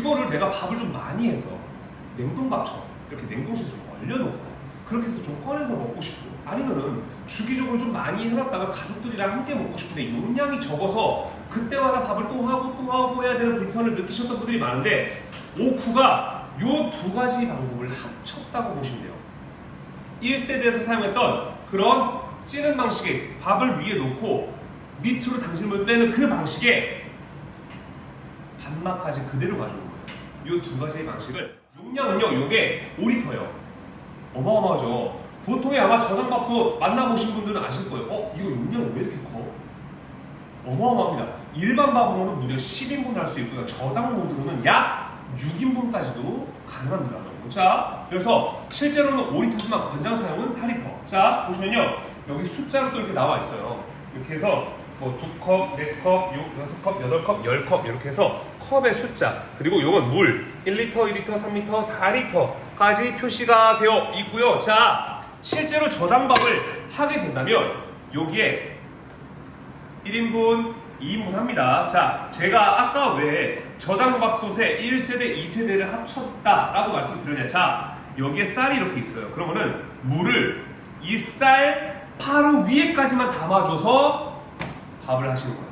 이거를 내가 밥을 좀 많이 해서 냉동밥처럼 이렇게 냉동실에 좀 얼려놓고 그렇게 해서 좀 꺼내서 먹고 싶고 아니면은 주기적으로 좀 많이 해놨다가 가족들이랑 함께 먹고 싶은데 용량이 적어서 그때마다 밥을 또 하고 또 하고 해야 되는 불편을 느끼셨던 분들이 많은데 오쿠가 요 두 가지 방법을 합쳤다고 보시면 돼요. 1세대에서 사용했던 그런 찌는 방식의 밥을 위에 놓고 밑으로 당신을 빼는 그 방식에 반맛까지 그대로 거예요. 이 두 가지의 방식을 용량은요, 요게 5리터예요. 어마어마하죠. 보통에 아마 저장밥솥 만나보신 분들은 아실 거예요. 어, 이거 용량이 왜 이렇게 커? 어마어마합니다. 일반 밥으로는 무려 10인분 할 수 있고요. 저당 모드로는 약 6인분까지도 가능합니다. 자, 그래서 실제로는 5리터지만 권장 사용은 4리터. 자, 보시면요. 여기 숫자로 또 이렇게 나와 있어요. 이렇게 해서 뭐 두 컵, 네 컵, 육, 여섯 컵, 여덟 컵, 열 컵 이렇게 해서 컵의 숫자 그리고 요건 물 1리터, 2리터, 3리터, 4리터까지 표시가 되어 있고요. 자, 실제로 저당밥을 하게 된다면 여기에 1인분, 2인분 합니다. 자, 제가 아까 왜 저장밥솥에 1세대, 2세대를 합쳤다라고 말씀드렸냐. 자, 여기에 쌀이 이렇게 있어요. 그러면은 물을 이 쌀 바로 위에까지만 담아줘서 밥을 하시는 거예요.